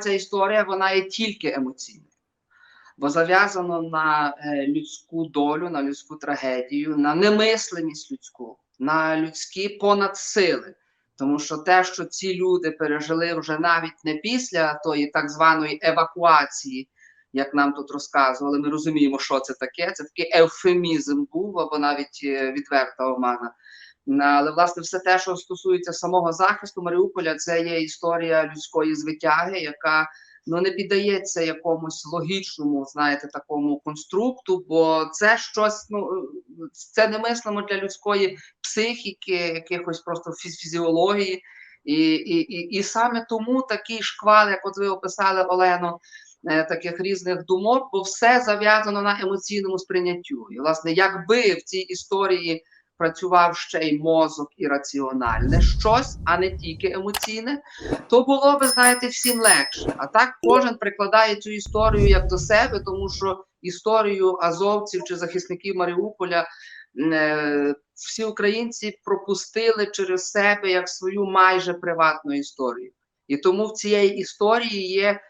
ця історія вона є тільки емоційною, бо зав'язано на е, людську долю, на людську трагедію, на немислимість людську, на людські понадсили. Тому що те, що ці люди пережили вже навіть не після тої так званої евакуації, як нам тут розказували, ми розуміємо, що це таке. Це такий евфемізм був, або навіть е, відверта омана. Але власне все те, що стосується самого захисту Маріуполя, це є історія людської звитяги, яка ну не піддається якомусь логічному, знаєте, такому конструкту, бо це щось, ну це немислимо для людської психіки, якихось просто фіз- фізіології. І, і, і, і саме тому такий шквал, як от ви описали Олено, е, таких різних думок, бо все зав'язано на емоційному сприйняттю. І, власне, якби в цій історії працював ще й мозок і раціональне щось, а не тільки емоційне, то було би, знаєте, всім легше. А так кожен прикладає цю історію як до себе, тому що історію азовців чи захисників Маріуполя е, всі українці пропустили через себе як свою майже приватну історію. І тому в цієї історії є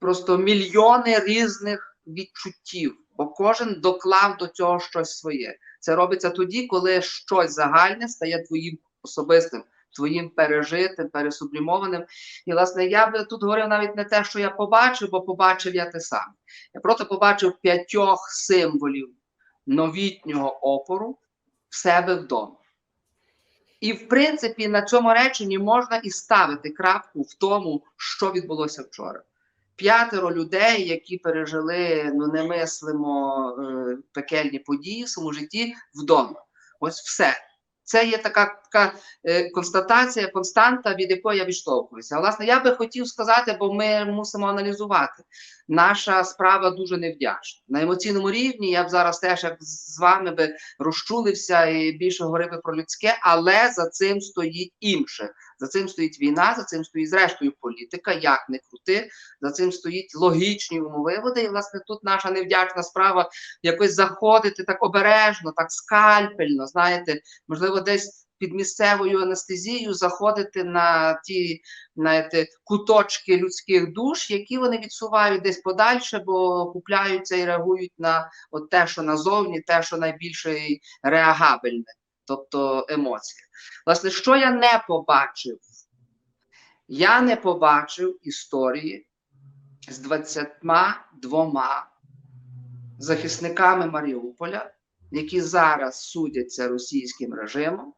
просто мільйони різних відчуттів, бо кожен доклав до цього щось своє. Це робиться тоді, коли щось загальне стає твоїм особистим, твоїм пережитим, пересублімованим. І, власне, я би тут говорив навіть не те, що я побачив, бо побачив я те саме. Я просто побачив п'ятьох символів новітнього опору в себе вдома. І, в принципі, на цьому реченні можна і ставити крапку в тому, що відбулося вчора. П'ятеро людей, які пережили ну немислимо е, пекельні події в своєму житті вдома. Ось все. Це є така, така е, констатація, константа, від якої я відштовхуюся. Власне, я би хотів сказати, бо ми мусимо аналізувати. Наша справа дуже невдячна. На емоційному рівні я б зараз теж як з вами би розчулився і більше говорив про людське, але за цим стоїть інше. За цим стоїть війна, за цим стоїть зрештою політика, як не крути, за цим стоїть логічні умовиводи. І власне тут наша невдячна справа якось заходити так обережно, так скальпельно, знаєте, можливо, десь під місцевою анестезією заходити на ті знаєте, куточки людських душ, які вони відсувають десь подальше, бо купляються і реагують на от те, що назовні, те, що найбільше реагабельне, тобто емоції. Власне, що я не побачив? Я не побачив історії з 22 захисниками Маріуполя, які зараз судяться російським режимом,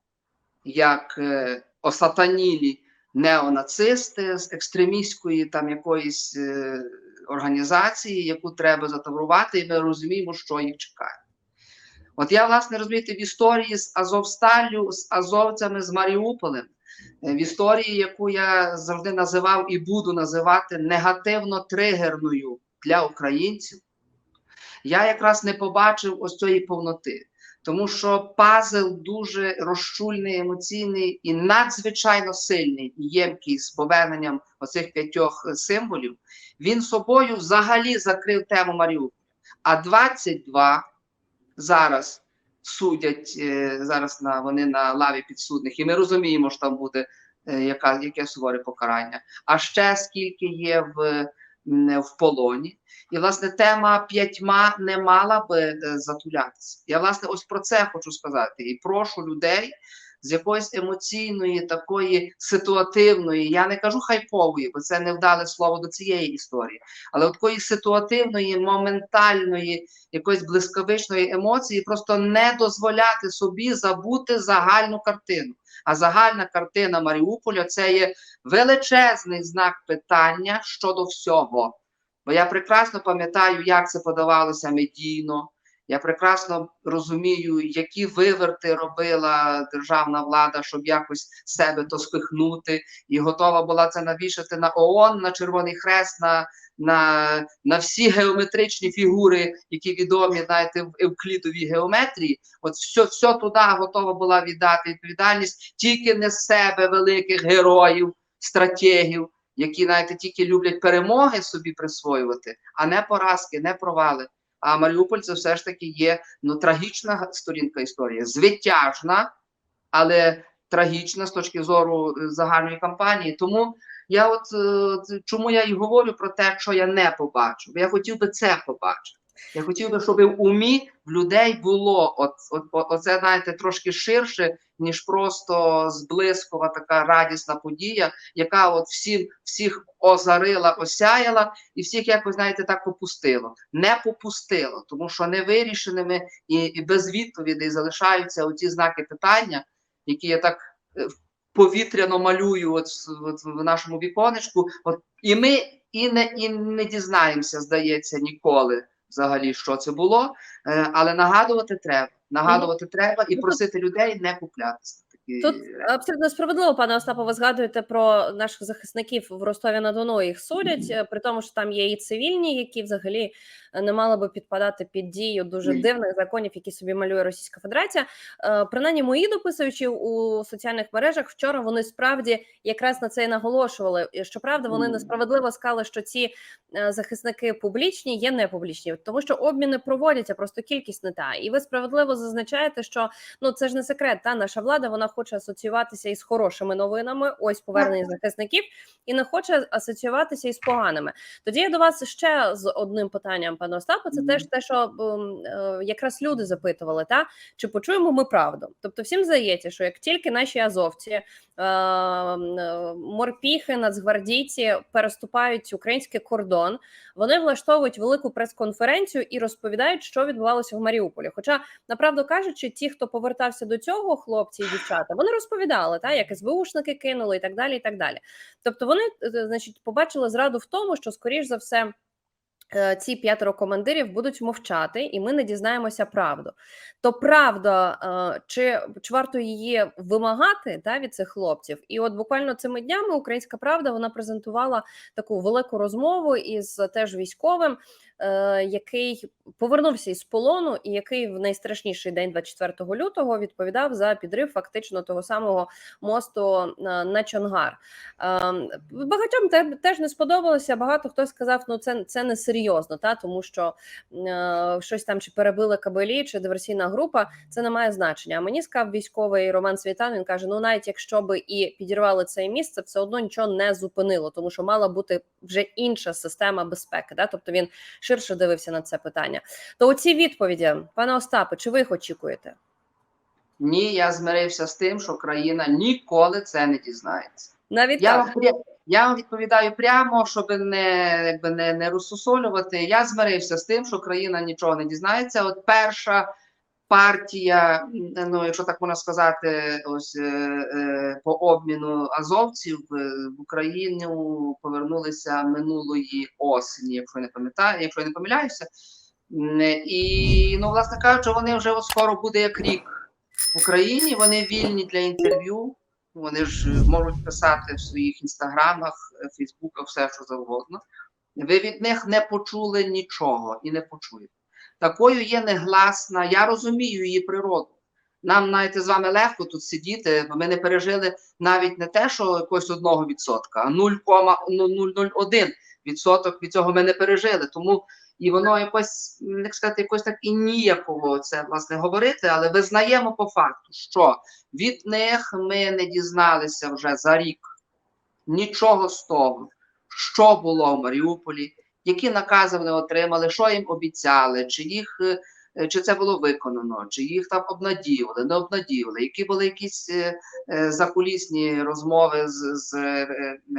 як е, осатанілі неонацисти з екстремістської там якоїсь е, організації, яку треба затаврувати, і ми розуміємо, що їх чекає. От я, власне, розумієте, в історії з Азовсталлю, з азовцями, з Маріуполем, е, в історії, яку я завжди називав і буду називати негативно-тригерною для українців, я якраз не побачив ось цієї повноти. Тому що пазл дуже розчульний, емоційний і надзвичайно сильний ємкий з поверненням оцих п'ятьох е, символів, він собою взагалі закрив тему Маріуполя. А 22 зараз судять е, зараз на вони на лаві підсудних, і ми розуміємо, що там буде е, яка, яке суворе покарання. А ще скільки є в, в полоні. І, власне, тема п'ятьма не мала би е, затулятися. Я, власне, ось про це хочу сказати. І прошу людей з якоїсь емоційної, такої ситуативної, я не кажу хайпової, бо це не вдале слово до цієї історії, але такої ситуативної, моментальної, якоїсь блискавичної емоції, просто не дозволяти собі забути загальну картину. А загальна картина Маріуполя це є величезний знак питання щодо всього. Бо я прекрасно пам'ятаю, як це подавалося медійно. Я прекрасно розумію, які виверти робила державна влада, щоб якось себе то спихнути, і готова була це навішати на ООН, на Червоний Хрест, на на, на всі геометричні фігури, які відомі, знаєте, в евклідовій геометрії. От все, все туди готова була віддати відповідальність, тільки не себе великих героїв, стратегів, які знаєте, тільки люблять перемоги собі присвоювати, а не поразки, не провали. А Маріуполь це все ж таки є ну, трагічна сторінка історії, звитяжна, але трагічна з точки зору е, загальної кампанії. Тому Я от е, чому я і говорю про те, що я не побачив. Я хотів би це побачити. Я хотів би, щоб в умі в людей було от, от, оце, знаєте, трошки ширше, ніж просто зблискова така радісна подія, яка от всім всіх озарила, осяяла, і всіх, як ви знаєте, так попустило. Не попустило, тому що невирішеними і, і без відповідей залишаються оті знаки питання, які я так е, повітряно малюю от, от в нашому віконечку. От, і ми і не, і не дізнаємося, здається, ніколи взагалі, що це було. Е, але нагадувати треба. Нагадувати треба і Ну, просити людей не куплятися. Такі Тут абсолютно справедливо, пане Остапо, ви згадуєте про наших захисників в Ростові на Дону. Їх судять, е, при тому, що там є і цивільні, які взагалі не мали би підпадати під дію дуже дивних законів, які собі малює Російська Федерація. Е, Принаймні, мої дописуючі у соціальних мережах вчора вони справді якраз на це і наголошували. Щоправда, вони несправедливо сказали, що ці е, захисники публічні є не публічні, тому що обміни проводяться, просто кількість не та. І ви справедливо зазначаєте, що ну це ж не секрет. Та наша влада вона хоче асоціюватися із хорошими новинами. Ось повернення захисників, і не хоче асоціюватися із поганими. Тоді я до вас ще з одним питанням, пане Остапе. Це Мгм. теж те, що е, якраз люди запитували, та чи почуємо ми правду? Тобто, всім здається, що як тільки наші азовці, е, е, морпіхи, нацгвардійці переступають український кордон, вони влаштовують велику прес-конференцію і розповідають, що відбувалося в Маріуполі. Хоча, направду кажучи, ті, хто повертався до цього, хлопці і дівчата, вони розповідали, та як СБУшники кинули і так далі. І так далі. Тобто, вони значить побачили зраду в тому, що скоріш за все. Е, Ці п'ятеро командирів будуть мовчати, і ми не дізнаємося правду. То правда, е, чи, чи варто її вимагати та, від цих хлопців? І от буквально цими днями Українська Правда вона презентувала таку велику розмову із теж військовим, е, який повернувся із полону, і який в найстрашніший день, 24 лютого, відповідав за підрив фактично того самого мосту на Чонгар. Ем, Багатьом теж не сподобалося. Багато хто сказав, ну це, це не серйозно, та тому що е, щось там чи перебили кабелі, чи диверсійна група, це не має значення. А мені сказав військовий Роман Світан. Він каже: ну навіть якщо би і підірвали це місце, все одно нічого не зупинило, тому що мала бути вже інша система безпеки. Да? Тобто він ширше дивився на це питання. То оці відповіді, пане Остапе, чи ви їх очікуєте? Ні, я змирився з тим, що країна ніколи це не дізнається. Навіть Я так. вам, я вам відповідаю прямо, щоб не, якби не, не розсусолювати. Я змирився з тим, що країна нічого не дізнається. От перша партія, ну якщо так можна сказати, ось е, е, по обміну азовців е, в Україну повернулися минулої осені, якщо не пам'ятаю, якщо я не помиляюся. І ну, власне кажучи, вони вже скоро буде як рік в Україні. Вони вільні для інтерв'ю. Вони ж е, можуть писати в своїх інстаграмах, е, фейсбуках, все що завгодно. Ви від них не почули нічого і не почуєте. Такою є негласна. Я розумію її природу. Нам навіть з вами легко тут сидіти, бо ми не пережили навіть не те, що якогось одного відсотка, а 0,001 відсоток від цього ми не пережили. Тому і воно якось, як сказати, якось так і ніяково це власне говорити, але визнаємо по факту, що від них ми не дізналися вже за рік нічого з того, що було в Маріуполі, які накази вони отримали, що їм обіцяли, чи їх. Е, Чи це було виконано, чи їх там обнадіювали, не обнадіювали, які були якісь е, е, закулісні розмови з, з,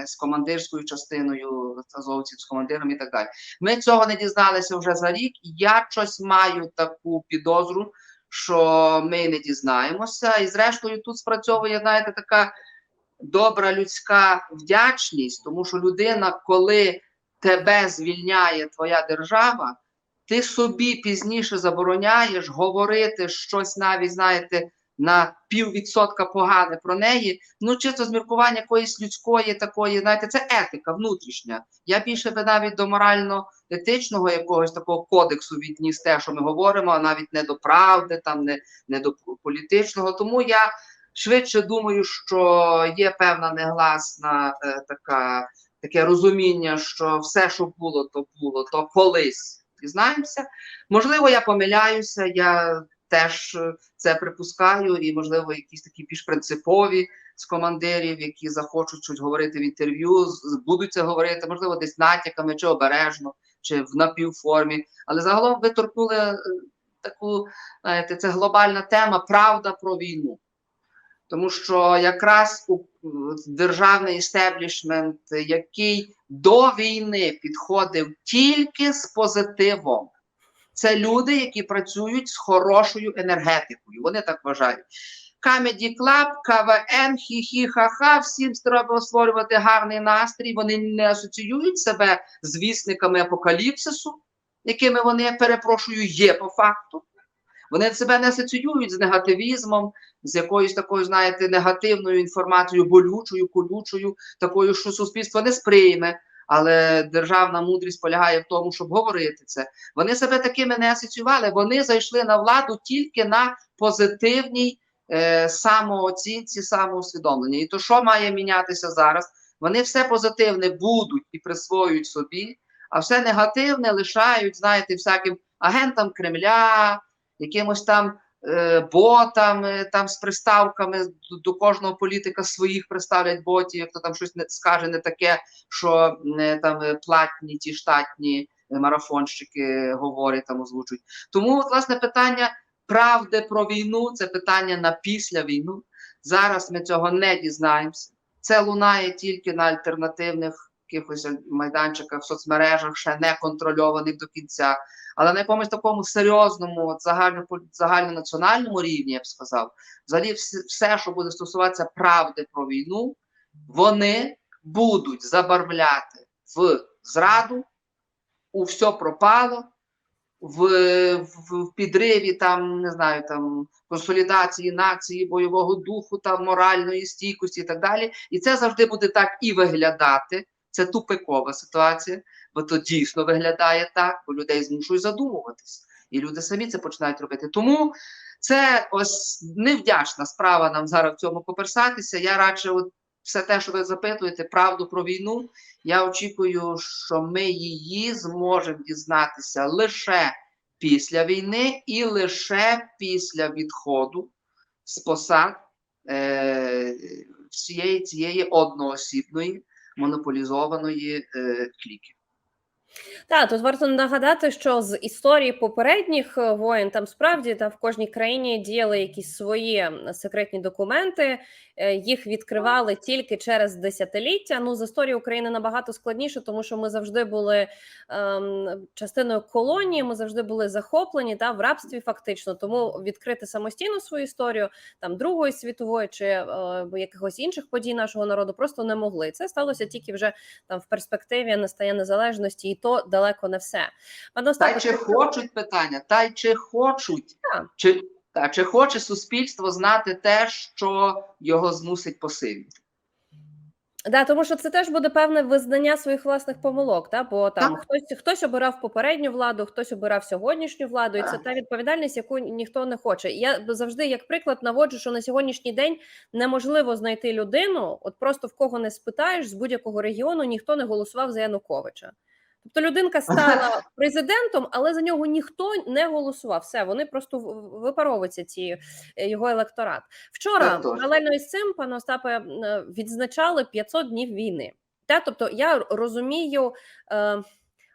з командирською частиною азовців, з командиром і так далі. Ми цього не дізналися вже за рік. Я щось маю таку підозру, що ми не дізнаємося. І зрештою тут спрацьовує, знаєте, така добра людська вдячність, тому що людина, коли тебе звільняє твоя держава, ти собі пізніше забороняєш говорити щось навіть, знаєте, на піввідсотка погане про неї. Ну, чисто з міркування якоїсь людської такої, знаєте, це етика внутрішня. Я більше би навіть до морально-етичного якогось такого кодексу відніс те, що ми говоримо, а навіть не до правди, там не, не до політичного. Тому я швидше думаю, що є певна негласна е, така, таке розуміння, що все, що було, то було, то колись дізнаємося. Можливо, я помиляюся, я теж е, це припускаю, і, можливо, якісь такі більш принципові з командирів, які захочуть щось говорити в інтерв'ю, будуть це говорити, можливо, десь натяками чи обережно, чи в напівформі. Але загалом ви торкнули е, таку, знаєте, це глобальна тема правда про війну. Тому що якраз у державний істеблішмент, який до війни підходив тільки з позитивом, це люди, які працюють з хорошою енергетикою. Вони так вважають. Comedy Club, КВН, хі-хі, ха-ха, всім треба створювати гарний настрій. Вони не асоціюють себе з вісниками апокаліпсису, якими вони, перепрошую, є по факту. Вони себе не асоціюють з негативізмом, з якоюсь такою, знаєте, негативною інформацією, болючою, колючою, такою, що суспільство не сприйме. Але державна мудрість полягає в тому, щоб говорити це. Вони себе такими не асоціювали. Вони зайшли на владу тільки на позитивній е, самооцінці, самоусвідомленні. І то, що має мінятися зараз? Вони все позитивне будуть і присвоюють собі, а все негативне лишають, знаєте, всяким агентам Кремля, якимось там е, ботам, е, там з приставками до, кожного політика своїх представлять ботів, як то там щось не скаже не таке, що не там е, платні ті штатні е, марафонщики говорять там озвучують. Тому, от, власне, питання правди про війну це питання на після війну. Зараз ми цього не дізнаємося. Це лунає тільки на альтернативних якихось майданчиках в соцмережах, ще не контрольованих до кінця. Але на якомусь такому серйозному, загально, загальнонаціональному рівні, я б сказав, взагалі все, що буде стосуватися правди про війну, вони будуть забарвляти в зраду, у все пропало, в, в, в підриві там, не знаю, там консолідації нації, бойового духу, там моральної стійкості і так далі. І це завжди буде так і виглядати. Це тупикова ситуація, бо то дійсно виглядає так, бо людей змушують задумуватись. І люди самі це починають робити. Тому це ось невдячна справа нам зараз в цьому поперсатися. Я радше, от все те, що ви запитуєте, правду про війну. Я очікую, що ми її зможемо дізнатися лише після війни і лише після відходу з посад е, всієї цієї одноосібної монополізованої е, кліки. Так, тут варто нагадати, що з історії попередніх е, воєн там справді та в кожній країні діяли якісь свої секретні документи, е, їх відкривали тільки через десятиліття. Ну, з історії України набагато складніше, тому що ми завжди були ем, частиною колонії, ми завжди були захоплені та в рабстві, фактично. Тому відкрити самостійно свою історію там Другої світової чи е, якихось інших подій нашого народу просто не могли. Це сталося тільки вже там в перспективі настання незалежності, і то далеко не все. Та й чи хочуть питання, та й чи хочуть, Так. чи, та, чи хоче суспільство знати те, що його змусить посилити. Да, тому що це теж буде певне визнання своїх власних помилок. Та бо там Так. хтось хтось обирав попередню владу, хтось обирав сьогоднішню владу, і це та відповідальність, яку ніхто не хоче. І Я завжди як приклад наводжу, що на сьогоднішній день неможливо знайти людину, от просто в кого не спитаєш з будь-якого регіону, ніхто не голосував за Януковича. Тобто людинка стала президентом, але за нього ніхто не голосував. Все, вони просто випаровуються ці е, його електорат. Вчора паралельно із цим, пане Остапе, відзначали 500 днів війни. Та, тобто я розумію е,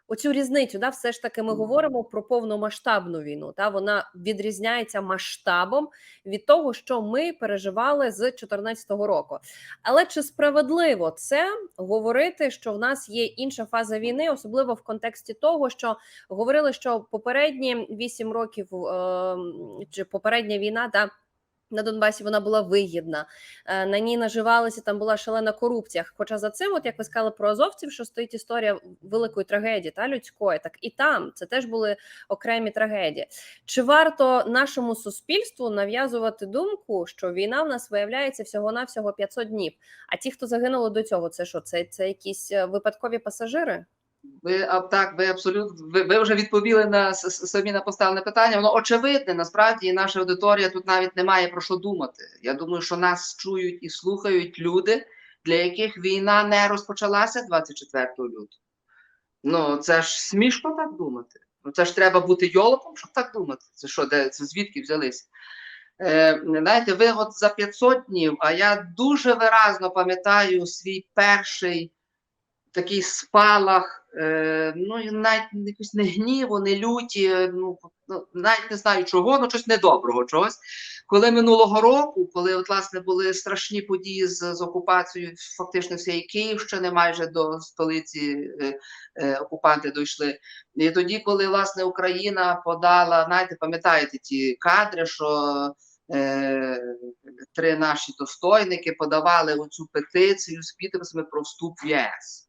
оцю різницю. Да, все ж таки ми говоримо про повномасштабну війну. Та вона відрізняється масштабом від того, що ми переживали з 2014 року. Але чи справедливо це говорити, що в нас є інша фаза війни, особливо в контексті того, що говорили, що попередні 8 років е, чи попередня війна та. На Донбасі вона була вигідна, е, на ній наживалася, там була шалена корупція. Хоча за цим, от як ви сказали про азовців, що стоїть історія великої трагедії та людської, так і там це теж були окремі трагедії. Чи варто нашому суспільству нав'язувати думку, що війна в нас виявляється всього навсього 500 днів? А ті, хто загинули до цього, це що? Це, це якісь е, випадкові пасажири? Ви так, ви абсолютно ви, ви вже відповіли на самі на поставлене питання. Воно очевидне. Насправді і наша аудиторія тут навіть не має про що думати. Я думаю, що нас чують і слухають люди, для яких війна не розпочалася 24 лютого. Ну це ж смішно так думати. Ну це ж треба бути йолопом, щоб так думати. Це що, де це звідки взялися? Е, знаєте, ви от за 500 днів, а я дуже виразно пам'ятаю свій перший такий спалах, е, ну навіть якось не гніву, не люті, е, ну, ну навіть не знаю чого, ну щось недоброго чогось. Коли минулого року, коли от, власне були страшні події з, з окупацією фактично всієї Київщини, майже до столиці е, е, окупанти дійшли. І тоді, коли власне Україна подала, знаєте, пам'ятаєте ті кадри, що е, три наші достойники подавали оцю петицію з підписами про вступ в ЄС.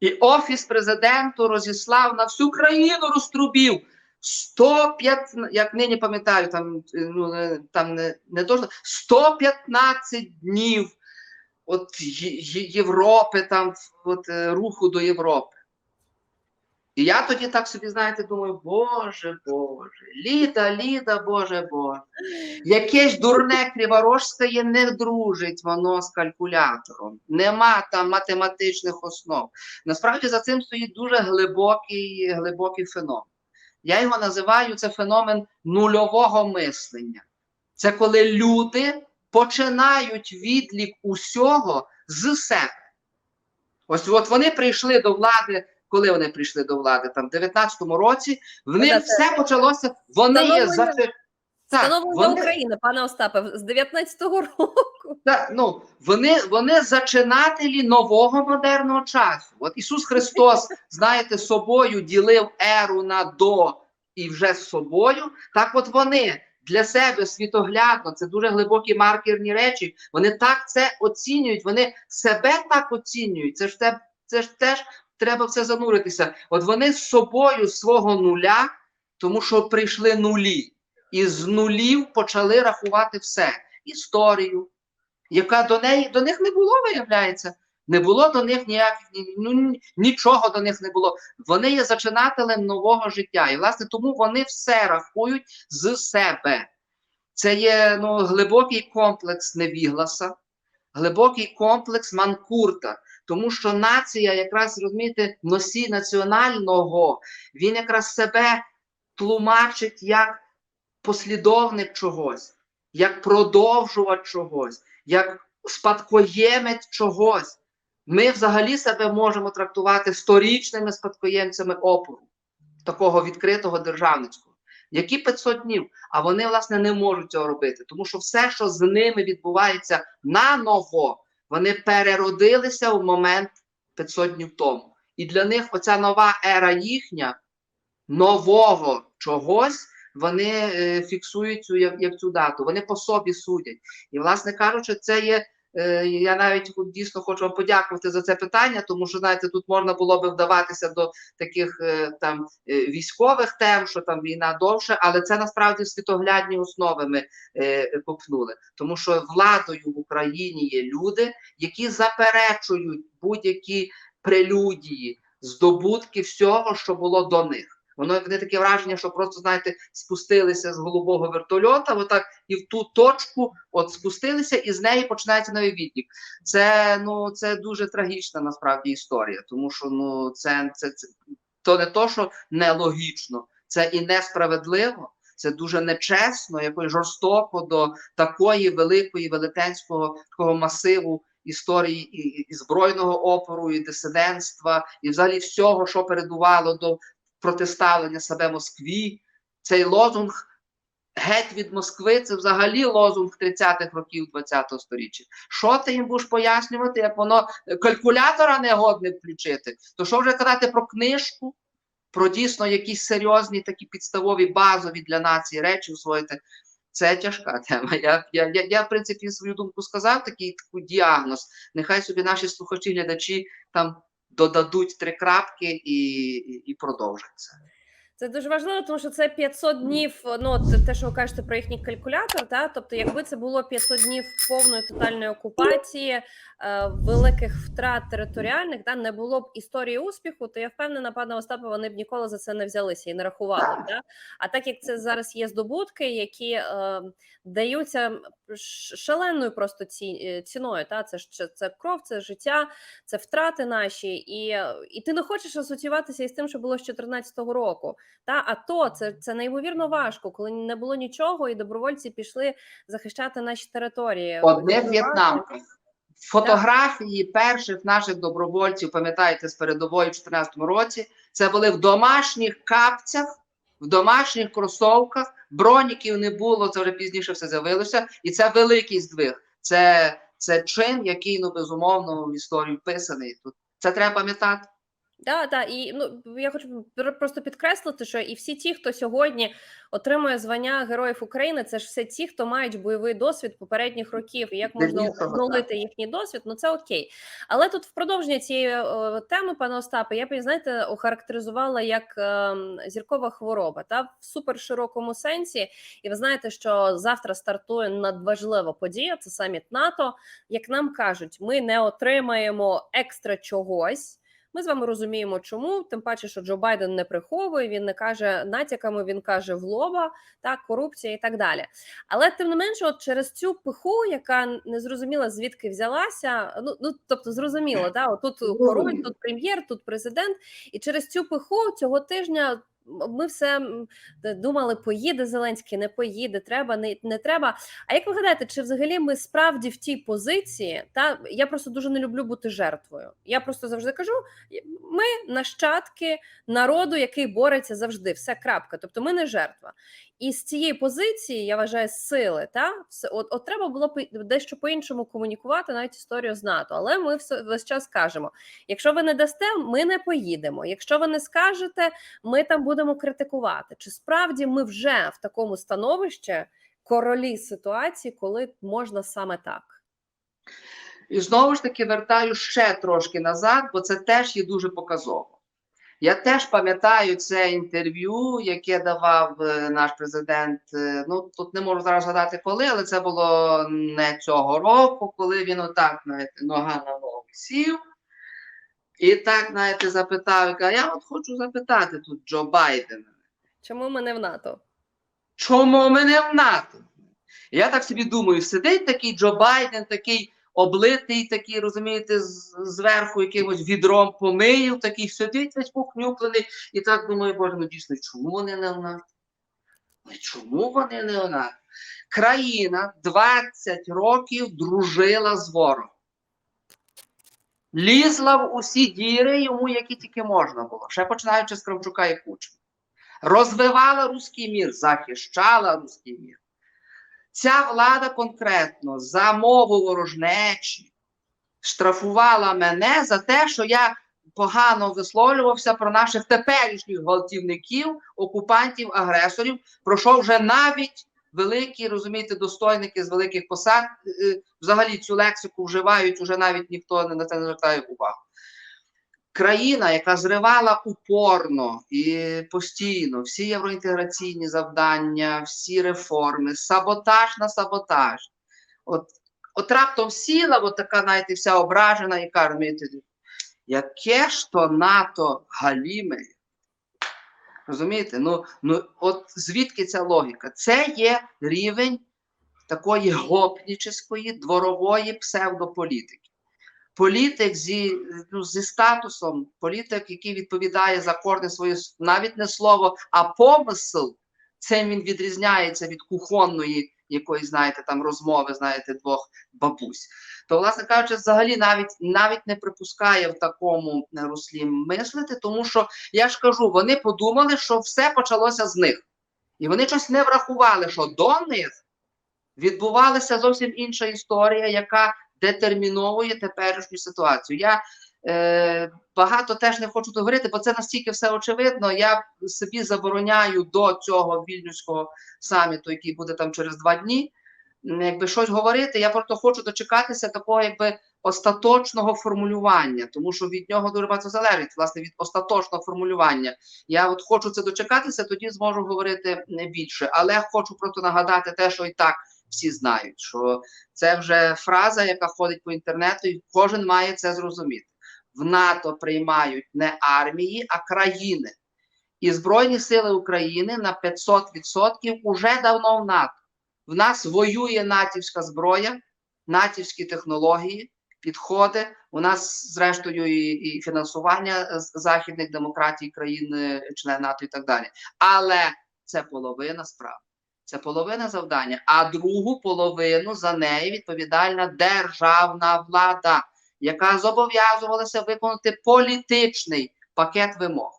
І офіс президенту розіслав на всю країну розтрубів 105, як нині пам'ятаю, там, ну, там не, не точно, 115 днів от Європи, там, от, е, руху до Європи. І я тоді так собі, знаєте, думаю, Боже, Боже, Ліда, Ліда, Боже, Боже. Якесь дурне криворожське не дружить воно з калькулятором. Нема там математичних основ. Насправді за цим стоїть дуже глибокий, глибокий феномен. Я його називаю це феномен нульового мислення. Це коли люди починають відлік усього з себе. Ось от вони прийшли до влади. Коли вони прийшли до влади? Там в 19-му році в них Да, це- все почалося. Вони є за так, Встановлення вони, України, пане Остапе, з 19-го року. так, ну, вони, вони зачинателі нового модерного часу. От Ісус Христос, знаєте, собою ділив еру на до і вже з собою. Так от вони для себе світоглядно, це дуже глибокі маркерні речі. Вони так це оцінюють, вони себе так оцінюють. Це ж те, це ж теж треба в це зануритися. От вони з собою свого нуля, тому що прийшли нулі, і з нулів почали рахувати все історію, яка до неї до них не було, виявляється. Не було до них ніяких ну, нічого до них не було. Вони є зачинателем нового життя. І, власне, тому вони все рахують з себе. Це є ну, глибокий комплекс Невігласа, глибокий комплекс Манкурта. Тому що нація, якраз розумієте, носій національного, він якраз себе тлумачить як послідовник чогось, як продовжувач чогось, як спадкоємець чогось. Ми взагалі себе можемо трактувати сторічними спадкоємцями опору, такого відкритого державницького. Які 500 днів? А вони, власне, не можуть цього робити, тому що все, що з ними відбувається наново, вони переродилися в момент 500 днів тому. І для них оця нова ера їхня, нового чогось, вони е, фіксують цю як, як цю дату, вони по собі судять. І, власне кажучи, це є. Е, Я навіть дійсно хочу вам подякувати за це питання, тому що знаєте, тут можна було би вдаватися до таких е, там е, військових тем, що там війна довше, але це насправді світоглядні основи ми попнули. Тому що владою в Україні є люди, які заперечують будь-які прелюдії, здобутки всього, що було до них. Воно не таке враження, що просто, знаєте, спустилися з голубого вертольота, отак і в ту точку от спустилися, і з неї починається новий відлік. Це ну це дуже трагічна насправді історія, тому що ну це, це, це то не то, що нелогічно, це і несправедливо. Це дуже нечесно, якось жорстоко до такої великої велетенського такого масиву історії і, і збройного опору, і дисидентства, і взагалі всього, що передувало до протиставлення себе Москві. Цей лозунг геть від Москви це взагалі лозунг 30-х років 20-го сторіччя. Що ти їм будеш пояснювати, як воно калькулятора не годне включити? То що вже казати про книжку, про дійсно якісь серйозні такі підставові базові для нації речі усвоїти? Це тяжка тема. Я, я, я, я в принципі, свою думку сказав, такий такий діагноз. Нехай собі наші слухачі, глядачі там додадуть три крапки і, і, і продовжать це. Це дуже важливо, тому що це 500 днів. Ну, те, що ви кажете про їхній калькулятор, та тобто, якби це було 500 днів повної тотальної окупації, е, великих втрат територіальних, та не було б історії успіху, то я впевнена, пане Остапе, вони б ніколи за це не взялися і не рахували. Да? А так як це зараз є здобутки, які е, даються шаленою просто ці, е, ціною, та це ж це, це кров, це життя, це втрати наші, і, і ти не хочеш асоціюватися із тим, що було з 2014 року. Та а то це, це неймовірно важко, коли не було нічого, і добровольці пішли захищати наші території. Одне в Воювати. В'єтнамках. Фотографії перших наших добровольців, пам'ятаєте, з передової в 2014 році, це були в домашніх капцях, в домашніх кросовках, броніків не було, це вже пізніше все з'явилося. І це великий здвиг. Це, це чин, який, ну, безумовно, в історію вписаний. Тут це треба пам'ятати. Да, да, і ну я хочу просто підкреслити, що і всі ті, хто сьогодні отримує звання Героїв України, це ж все ті, хто мають бойовий досвід попередніх років, і як можна обнулити їхній досвід, ну це окей. Але тут в продовження цієї е, теми, пане Остапе, я б знаєте, охарактеризувала як е, зіркова хвороба, та в суперширокому сенсі. І ви знаєте, що завтра стартує надважлива подія. Це саміт НАТО. Як нам кажуть, ми не отримаємо екстра чогось. Ми з вами розуміємо, чому тим паче, що Джо Байден не приховує, він не каже натяками, він каже в лоба, так, корупція і так далі. Але тим не менше, от через цю пиху, яка не зрозуміла звідки взялася, ну ну тобто зрозуміло, да, отут тут король, тут прем'єр, тут президент, і через цю пиху цього тижня. Ми все думали, поїде Зеленський, не поїде, треба, не, не треба. А як ви гадаєте, чи взагалі ми справді в тій позиції? Та я просто дуже не люблю бути жертвою. Я просто завжди кажу: ми нащадки народу, який бореться завжди, все крапка. Тобто ми не жертва. І з цієї позиції я вважаю сили, та все от, от треба було дещо по-іншому комунікувати навіть історію з НАТО. Але ми все весь час кажемо: якщо ви не дасте, ми не поїдемо. Якщо ви не скажете, ми там будемо критикувати. Чи справді ми вже в такому становищі королі ситуації, коли можна саме так? І знову ж таки вертаю ще трошки назад, бо це теж є дуже показово. Я теж пам'ятаю це інтерв'ю, яке давав е, наш президент. е, Ну тут не можу зараз згадати коли, але це було не цього року, коли він отак, знаєте, нога на ногу сів. І так, знаєте, запитав, каже, я от хочу запитати тут Джо Байдена. Чому ми не в НАТО? Чому ми не в НАТО? Я так собі думаю, сидить такий Джо Байден, такий облитий, такий, розумієте, зверху якимось відром помиїв, такий сидить весь похнюплений, і так думаю, боже, ну дійсно, чому вони не НАТО? Ну, Чому вони не в НАТО? Країна 20 років дружила з ворогом. Лізла в усі діри йому, які тільки можна було, ще починаючи з Кравчука і Кучми. Розвивала руський мір, захищала руський мір. Ця влада конкретно за мову ворожнечі штрафувала мене за те, що я погано висловлювався про наших теперішніх гвалтівників, окупантів, агресорів, про що вже навіть великі, розумієте, достойники з великих посад е, взагалі цю лексику вживають, уже навіть ніхто на це не звертає увагу. Країна, яка зривала упорно і постійно всі євроінтеграційні завдання, всі реформи, саботаж на саботаж. От, от раптом сіла, от така, знаєте, вся ображена і каже, яке ж то НАТО галіме? Розумієте? Ну, ну, от звідки ця логіка? Це є рівень такої гопнічеської, дворової псевдополітики політик зі, ну, зі статусом, політик, який відповідає за кожне своє навіть не слово, а помисел, цим він відрізняється від кухонної якоїсь, знаєте, там розмови, знаєте, двох бабусь. То, власне кажучи, взагалі навіть навіть не припускає в такому руслі мислити, тому що я ж кажу, вони подумали, що все почалося з них. І вони щось не врахували, що до них відбувалася зовсім інша історія, яка детерміновує теперішню ситуацію. Я е, багато теж не хочу говорити, бо це настільки все очевидно. Я собі забороняю до цього вільнюського саміту, який буде там через два дні. Якби щось говорити, я просто хочу дочекатися такого, якби остаточного формулювання, тому що від нього дуже багато залежить, власне, від остаточного формулювання. Я от хочу це дочекатися, тоді зможу говорити не більше. Але хочу просто нагадати те, що і так всі знають, що це вже фраза, яка ходить по інтернету, і кожен має це зрозуміти. В НАТО приймають не армії, а країни. І Збройні Сили України на 500% уже давно в НАТО. В нас воює натівська зброя, натівські технології, підходи. У нас, зрештою, і, і фінансування західних демократій, країн, член НАТО і так далі. Але це половина справ. Це половина завдання, а другу половину за неї відповідальна державна влада, яка зобов'язувалася виконати політичний пакет вимог.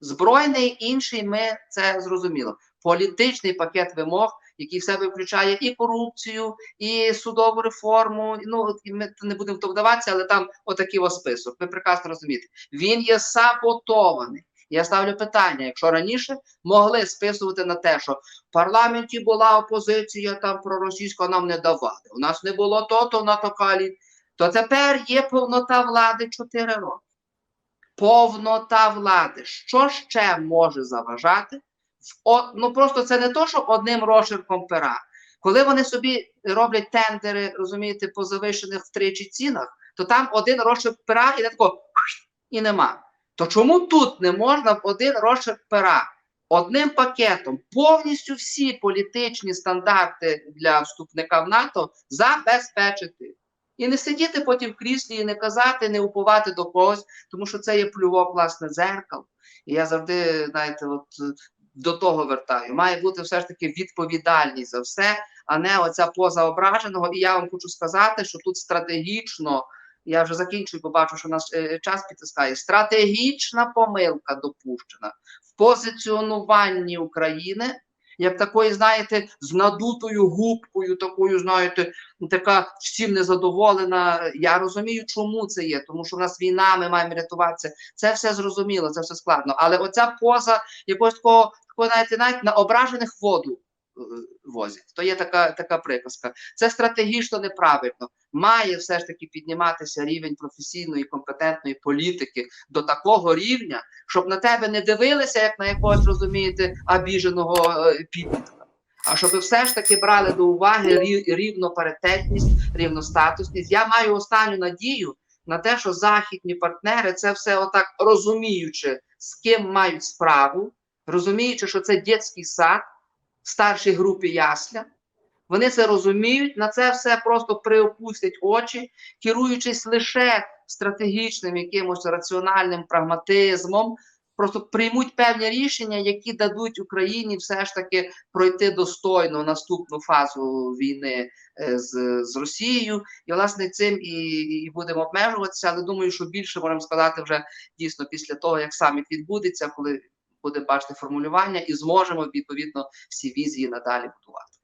Збройний інший, ми це зрозуміло. Політичний пакет вимог, який в себе включає і корупцію, і судову реформу. Ну ми не будемо вдаватися, але там отакий ось список. Ви прекрасно розумієте. Він є саботований. Я ставлю питання: якщо раніше могли списувати на те, що в парламенті була опозиція там проросійська, нам не давали. У нас не було то, то на токалі, то тепер є повнота влади 4 роки. Повнота влади. Що ще може заважати? О, ну просто це не то, що одним розширком пера. Коли вони собі роблять тендери, розумієте, по завищених втричі цінах, то там один розширк пера і тако і нема. То чому тут не можна в один розширк пера одним пакетом повністю всі політичні стандарти для вступника в НАТО забезпечити? І не сидіти потім в кріслі і не казати, не уповати до когось, тому що це є плювок, власне, зеркал. І я завжди, знаєте, от до того вертаю. Має бути все ж таки відповідальність за все, а не оця поза ображеного. І я вам хочу сказати, що тут стратегічно, я вже закінчую, бо бачу, що наш е, час підтискає. Стратегічна помилка допущена в позиціонуванні України. Як такої, знаєте, з надутою губкою, такою, знаєте, така всім незадоволена. Я розумію, чому це є, тому що в нас війна, ми маємо рятуватися. Це все зрозуміло, це все складно. Але оця поза якогось такого, такого знаєте, навіть на ображених воду е, возять. То є така, така приказка. Це стратегічно неправильно. Має все ж таки підніматися рівень професійної компетентної політики до такого рівня, щоб на тебе не дивилися, як на якогось розумієте, обіженого е, підлітка. А щоб все ж таки брали до уваги рів- рівнопаритетність, рівностатусність. Я маю останню надію на те, що західні партнери це все отак розуміючи, з ким мають справу, розуміючи, що це дитячий сад старшій групі ясля. Вони це розуміють, на це все просто приопустять очі, керуючись лише стратегічним якимось раціональним прагматизмом, просто приймуть певні рішення, які дадуть Україні все ж таки пройти достойно наступну фазу війни е, з, з Росією. І власне цим і, і будемо обмежуватися. Але думаю, що більше можемо сказати вже дійсно після того, як саміт відбудеться, коли буде бачити формулювання, і зможемо відповідно всі візії надалі будувати.